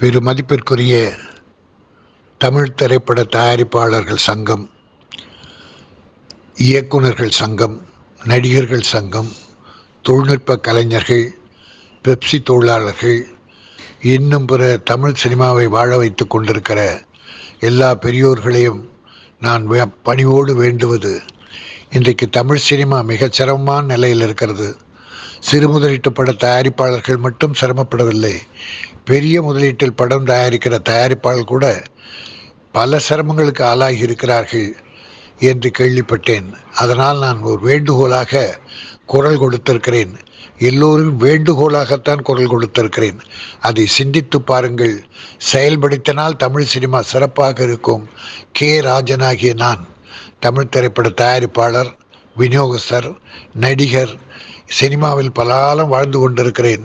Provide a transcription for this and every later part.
பெருமதிப்பிற்குரிய தமிழ் திரைப்பட தயாரிப்பாளர்கள் சங்கம் இயக்குனர்கள் சங்கம் நடிகர்கள் சங்கம் தொழில்நுட்ப கலைஞர்கள் பெப்சி தொழிலாளர்கள் இன்னும் பிற தமிழ் சினிமாவை வாழ வைத்து கொண்டிருக்கிற எல்லா பெரியோர்களையும் நான் வே- பணிவோடு வேண்டுவது இன்றைக்கு தமிழ் சினிமா மிகச் சிரமமான நிலையில் இருக்கிறது. சிறு முதலீட்டு பட தயாரிப்பாளர்கள் மட்டும் சிரமப்படவில்லை. பெரிய முதலீட்டில் படம் தயாரிக்கிற தயாரிப்பாளர் கூட பல சிரமங்களுக்கு ஆளாகி இருக்கிறார்கள் என்று கேள்விப்பட்டேன். அதனால் நான் ஒரு வேண்டுகோளாக குரல் கொடுத்திருக்கிறேன். எல்லோரும் வேண்டுகோளாகத்தான் குரல் கொடுத்திருக்கிறேன். அதை சிந்தித்து பாருங்கள். செயல்படுத்தினால் தமிழ் சினிமா சிறப்பாக இருக்கும். கே. ராஜனாகிய நான் தமிழ் திரைப்பட தயாரிப்பாளர் விநியோகஸ்தர் நடிகர் சினிமாவில் பல காலம் வாழ்ந்து கொண்டிருக்கிறேன்.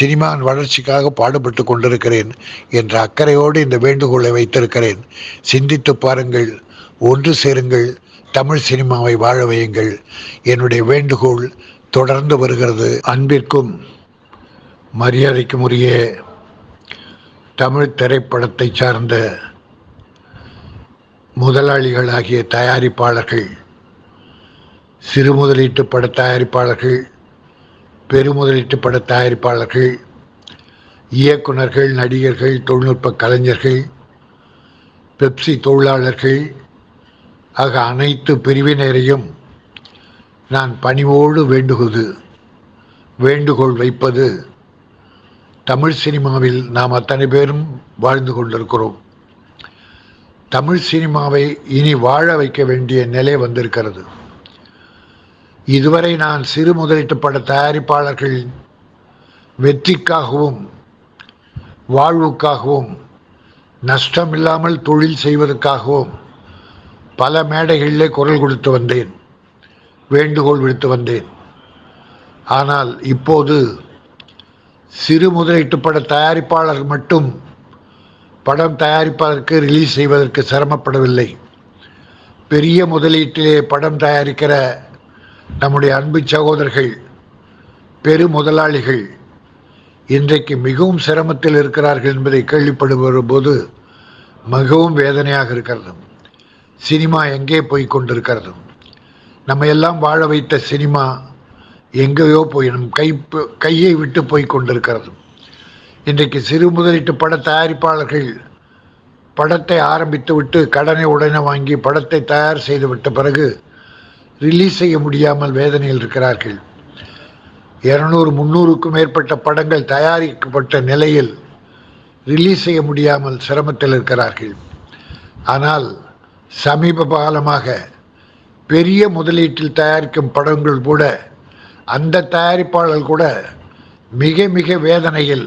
சினிமாவின் வளர்ச்சிக்காக பாடுபட்டு கொண்டிருக்கிறேன் என்ற அக்கறையோடு இந்த வேண்டுகோளை வைத்திருக்கிறேன். சிந்தித்து பாருங்கள் ஒன்று சேருங்கள் தமிழ் சினிமாவை வாழ வையுங்கள். என்னுடைய வேண்டுகோள் தொடர்ந்து வருகிறது. அன்பிற்கும் மரியாதைக்கும் உரிய தமிழ் திரைப்படத்தை சார்ந்த முதலாளிகளாகிய தயாரிப்பாளர்கள் சிறு முதலீட்டு பட தயாரிப்பாளர்கள் பெருமுதலீட்டு பட தயாரிப்பாளர்கள் இயக்குனர்கள் நடிகர்கள் தொழில்நுட்ப கலைஞர்கள் பெப்சி தொழிலாளர்கள் ஆக அனைத்து பிரிவினரையும் நான் பணிவோடு வேண்டுகுது வேண்டுகோள் வைப்பது தமிழ் சினிமாவில் நாம் அத்தனை பேரும் வாழ்ந்து கொண்டிருக்கிறோம். தமிழ் சினிமாவை இனி வாழ வைக்க வேண்டிய நிலை வந்திருக்கிறது. இதுவரை நான் சிறு முதலீட்டு பட தயாரிப்பாளர்கள் வெற்றிக்காகவும் வாழ்வுக்காகவும் நஷ்டமில்லாமல் தொழில் செய்வதற்காகவும் பல மேடைகளிலே குரல் கொடுத்து வந்தேன் வேண்டுகோள் விடுத்து வந்தேன். ஆனால் இப்போது சிறு முதலீட்டு பட தயாரிப்பாளர் மட்டும் படம் தயாரிப்பதற்கு ரிலீஸ் செய்வதற்கு சிரமப்படவில்லை. பெரிய முதலீட்டிலே படம் தயாரிக்கிற நம்முடைய அன்பு சகோதரர்கள் பெரு முதலாளிகள் இன்றைக்கு மிகவும் சிரமத்தில் இருக்கிறார்கள் என்பதை கேள்விப்படுகிற போது மிகவும் வேதனையாக இருக்கிறது. சினிமா எங்கே போய் கொண்டிருக்கிறது? நம்ம எல்லாம் வாழ வைத்த சினிமா எங்கேயோ போய் நம் கை கையை விட்டு போய் கொண்டிருக்கிறது. இன்றைக்கு சிறு முதலீட்டு பட தயாரிப்பாளர்கள் படத்தை ஆரம்பித்து விட்டு கடனை உடனே வாங்கி படத்தை தயார் செய்து விட்ட பிறகு ரிலீஸ் செய்ய முடியாமல் வேதனையில் இருக்கிறார்கள். இருநூறு முந்நூறுக்கும் மேற்பட்ட படங்கள் தயாரிக்கப்பட்ட நிலையில் ரிலீஸ் செய்ய முடியாமல் சிரமத்தில் இருக்கிறார்கள். ஆனால் சமீப காலமாக பெரிய முதலீட்டில் தயாரிக்கும் படங்கள் கூட அந்த தயாரிப்பாளர் கூட மிக மிக வேதனையில்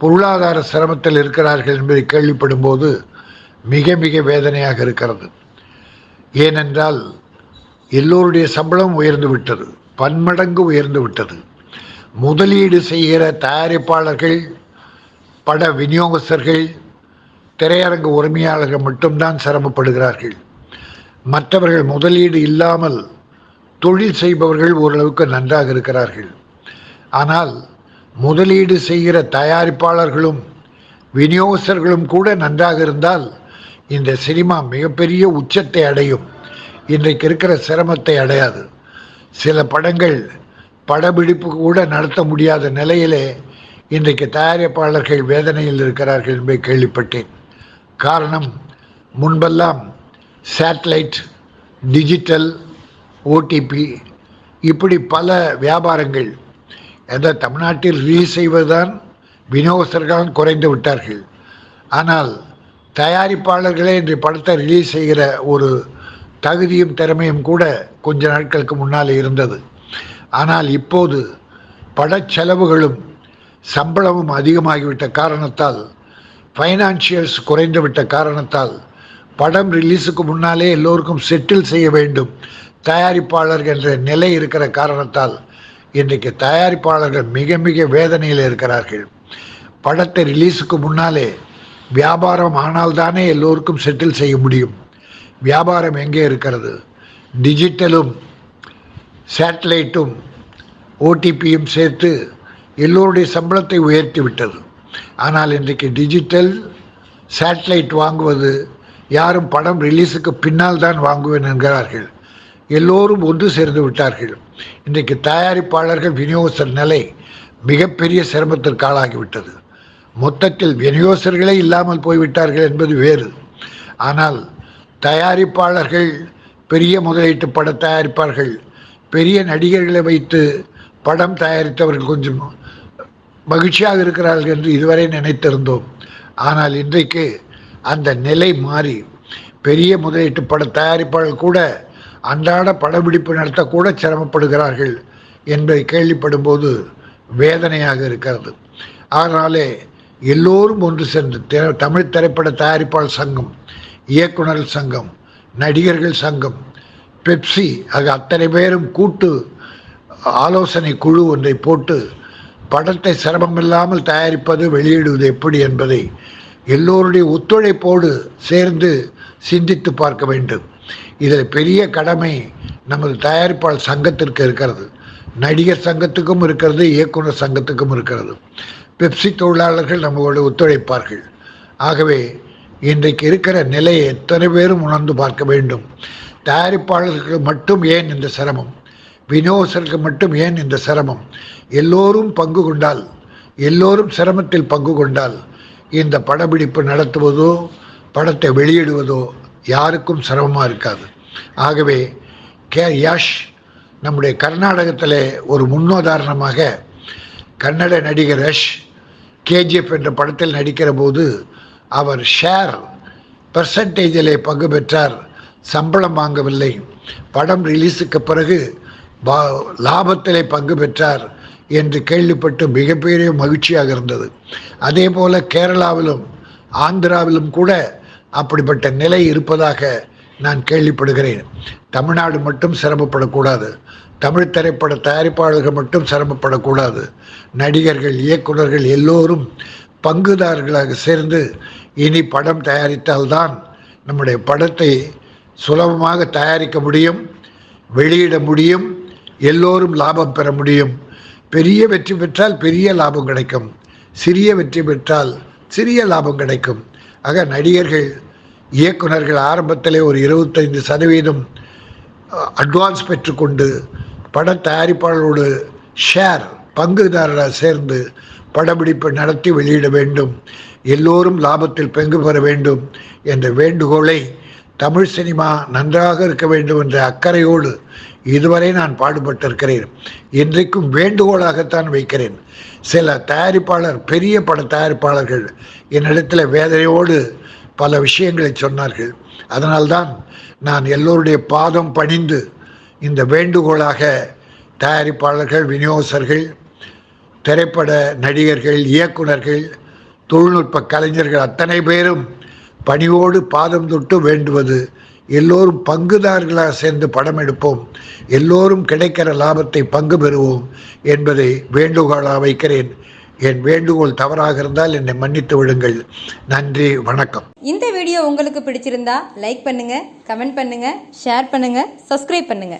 பொருளாதார சிரமத்தில் இருக்கிறார்கள் என்பதை கேள்விப்படும் போது மிக மிக வேதனையாக இருக்கிறது. ஏனென்றால் எல்லோருடைய சம்பளம் உயர்ந்து விட்டது பன்மடங்கு உயர்ந்து விட்டது. முதலீடு செய்கிற தயாரிப்பாளர்கள் பட விநியோகஸ்தர்கள் திரையரங்கு உரிமையாளர்கள் மட்டும்தான் சிரமப்படுகிறார்கள். மற்றவர்கள் முதலீடு இல்லாமல் தொழில் செய்பவர்கள் ஓரளவுக்கு நன்றாக இருக்கிறார்கள். ஆனால் முதலீடு செய்கிற தயாரிப்பாளர்களும் விநியோகஸ்தர்களும் கூட நன்றாக இருந்தால் இந்த சினிமா மிகப்பெரிய உச்சத்தை அடையும். இன்றைக்கு இருக்கிற சிரமத்தை அடையாது. சில படங்கள் படப்பிடிப்பு கூட நடத்த முடியாத நிலையிலே இன்றைக்கு தயாரிப்பாளர்கள் வேதனையில் இருக்கிறார்கள் என்பதை கேள்விப்பட்டேன். காரணம் முன்பெல்லாம் சேட்டலைட் டிஜிட்டல் ஓடிபி இப்படி பல வியாபாரங்கள் எந்த தமிழ்நாட்டில் ரிலீஸ் செய்வதுதான் விநியோகஸ்தர்கள் குறைந்து விட்டார்கள். ஆனால் தயாரிப்பாளர்களே இன்று படத்தை ரிலீஸ் செய்கிற ஒரு தகுதியும் திறமையும் கூட கொஞ்ச நாட்களுக்கு முன்னால் இருந்தது. ஆனால் இப்போது படச்செலவுகளும் சம்பளமும் அதிகமாகிவிட்ட காரணத்தால் ஃபைனான்சியல்ஸ் குறைந்துவிட்ட காரணத்தால் படம் ரிலீஸுக்கு முன்னாலே எல்லோருக்கும் செட்டில் செய்ய வேண்டும் தயாரிப்பாளர் என்ற நிலை இருக்கிற காரணத்தால் இன்றைக்கு தயாரிப்பாளர்கள் மிக மிக வேதனையில் இருக்கிறார்கள். படத்தை ரிலீஸுக்கு முன்னாலே வியாபாரம் ஆனால்தானே எல்லோருக்கும் செட்டில் செய்ய முடியும். வியாபாரம் எங்கே இருக்கிறது? டிஜிட்டலும் சேட்டலைட்டும் ஓடிபியும் சேர்த்து எல்லோருடைய சம்பளத்தை உயர்த்தி விட்டது. ஆனால் இன்றைக்கு டிஜிட்டல் சேட்டலைட் வாங்குவது யாரும் படம் ரிலீஸுக்கு பின்னால் தான் வாங்குவேன் என்கிறார்கள். எல்லோரும் ஒன்று சேர்ந்து விட்டார்கள். இன்றைக்கு தயாரிப்பாளர்கள் விநியோகஸ்தர் நிலை மிகப்பெரிய சிரமத்திற்கு ஆளாகிவிட்டது. மொத்தத்தில் விநியோகஸ்தர்களே இல்லாமல் போய்விட்டார்கள் என்பது வேறு. ஆனால் தயாரிப்பாளர்கள் பெரிய முதலீட்டு பட தயாரிப்பார்கள் பெரிய நடிகர்களை வைத்து படம் தயாரித்தவர்கள் கொஞ்சம் மகிழ்ச்சியாக இருக்கிறார்கள் என்று இதுவரை நினைத்திருந்தோம். ஆனால் இன்றைக்கு அந்த நிலை மாறி பெரிய முதலீட்டு பட தயாரிப்பாளர்கள் கூட அன்றாட படப்பிடிப்பு நடத்தக்கூட சிரமப்படுகிறார்கள் என்பதை கேள்விப்படும்போது வேதனையாக இருக்கிறது. அதனாலே எல்லோரும் ஒன்று சென்று தமிழ் திரைப்பட தயாரிப்பாளர் சங்கம் இயக்குனர்கள் சங்கம் நடிகர்கள் சங்கம் பெப்சி ஆக அத்தனை பேரும் கூட்டு ஆலோசனை குழு ஒன்றை போட்டு படத்தை சிரமமில்லாமல் தயாரிப்பது வெளியிடுவது எப்படி என்பதை எல்லோருடைய ஒத்துழைப்போடு சேர்ந்து சிந்தித்து பார்க்க வேண்டும். இதில் பெரிய கடமை நமது தயாரிப்பாளர் சங்கத்திற்கு இருக்கிறது. நடிகர் சங்கத்துக்கும் இருக்கிறது இயக்குனர் சங்கத்துக்கும் இருக்கிறது. பெப்சி தொழிலாளர்கள் நம்மளோடு ஒத்துழைப்பார்கள். ஆகவே இன்றைக்கு இருக்கிற நிலையை எத்தனை பேரும் உணர்ந்து பார்க்க வேண்டும்? தயாரிப்பாளர்களுக்கு மட்டும் ஏன் இந்த சிரமம்? விநியோகர்களுக்கு மட்டும் ஏன் இந்த சிரமம்? எல்லோரும் பங்கு கொண்டால் எல்லோரும் சிரமத்தில் பங்கு கொண்டால் இந்த படப்பிடிப்பு நடத்துவதோ படத்தை வெளியிடுவதோ யாருக்கும் சிரமமாக இருக்காது. ஆகவே கே. யாஷ் நம்முடைய கர்நாடகத்திலே ஒரு முன்னுதாரணமாக கன்னட நடிகர் ரஷ் கேஜிஎஃப் என்ற படத்தில் நடிக்கிற போது அவர் ஷேர் பெர்சன்டேஜிலே பங்கு பெற்றார். சம்பளம் வாங்கவில்லை. படம் ரிலீஸுக்கு பிறகு பா- லாபத்திலே பங்கு பெற்றார் என்று கேள்விப்பட்டு மிகப்பெரிய மகிழ்ச்சியாக இருந்தது. அதே போல கேரளாவிலும் ஆந்திராவிலும் கூட அப்படிப்பட்ட நிலை இருப்பதாக நான் கேள்விப்படுகிறேன். தமிழ்நாடு மட்டும் சிரமப்படக்கூடாது. தமிழ் திரைப்பட தயாரிப்பாளர்கள் மட்டும் சிரமப்படக்கூடாது. நடிகர்கள் இயக்குனர்கள் எல்லோரும் பங்குதாரர்களாக சேர்ந்து இனி படம் தயாரித்தால்தான் நம்முடைய படத்தை சுலபமாக தயாரிக்க முடியும் வெளியிட முடியும் எல்லோரும் லாபம் பெற முடியும். பெரிய வெற்றி பெற்றால் பெரிய லாபம் கிடைக்கும். சிறிய வெற்றி பெற்றால் சிறிய லாபம் கிடைக்கும். ஆக நடிகர்கள் இயக்குனர்கள் ஆரம்பத்திலே ஒரு இருபத்தைந்து சதவீதம் அட்வான்ஸ் பெற்றுக்கொண்டு பட தயாரிப்பாளரோடு ஷேர் பங்குதாரராக சேர்ந்து படப்பிடிப்பு நடத்தி வெளியிட வேண்டும். எல்லோரும் லாபத்தில் பங்கு பெற வேண்டும் என்ற வேண்டுகோளை தமிழ் சினிமா நன்றாக இருக்க வேண்டும் என்ற அக்கறையோடு இதுவரை நான் பாடுபட்டிருக்கிறேன். இன்றைக்கும் வேண்டுகோளாகத்தான் வைக்கிறேன். சில தயாரிப்பாளர் பெரிய பட தயாரிப்பாளர்கள் என்னிடத்தில் வேதனையோடு பல விஷயங்களை சொன்னார்கள். அதனால்தான் நான் எல்லோருடைய பாதம் பணிந்து இந்த வேண்டுகோளாக தயாரிப்பாளர்கள் விநியோகஸ்தர்கள் திரைப்பட நடிகர்கள் இயக்குனர்கள் தொழில்நுட்ப கலைஞர்கள் அத்தனை பேரும் பணியோடு பாதம் தொட்டு வேண்டுவது எல்லோரும் பங்குதாரர்களாக சேர்ந்து படம் எடுப்போம். எல்லோரும் கிடைக்கிற லாபத்தை பங்கு பெறுவோம் என்பதை வேண்டுகோளாக வைக்கிறேன். என் வேண்டுகோள் தவறாக இருந்தால் என்னை மன்னித்து விடுங்கள். நன்றி வணக்கம். இந்த வீடியோ உங்களுக்கு பிடிச்சிருந்தா லைக் பண்ணுங்க கமெண்ட் பண்ணுங்க ஷேர் பண்ணுங்க சப்ஸ்கிரைப் பண்ணுங்க.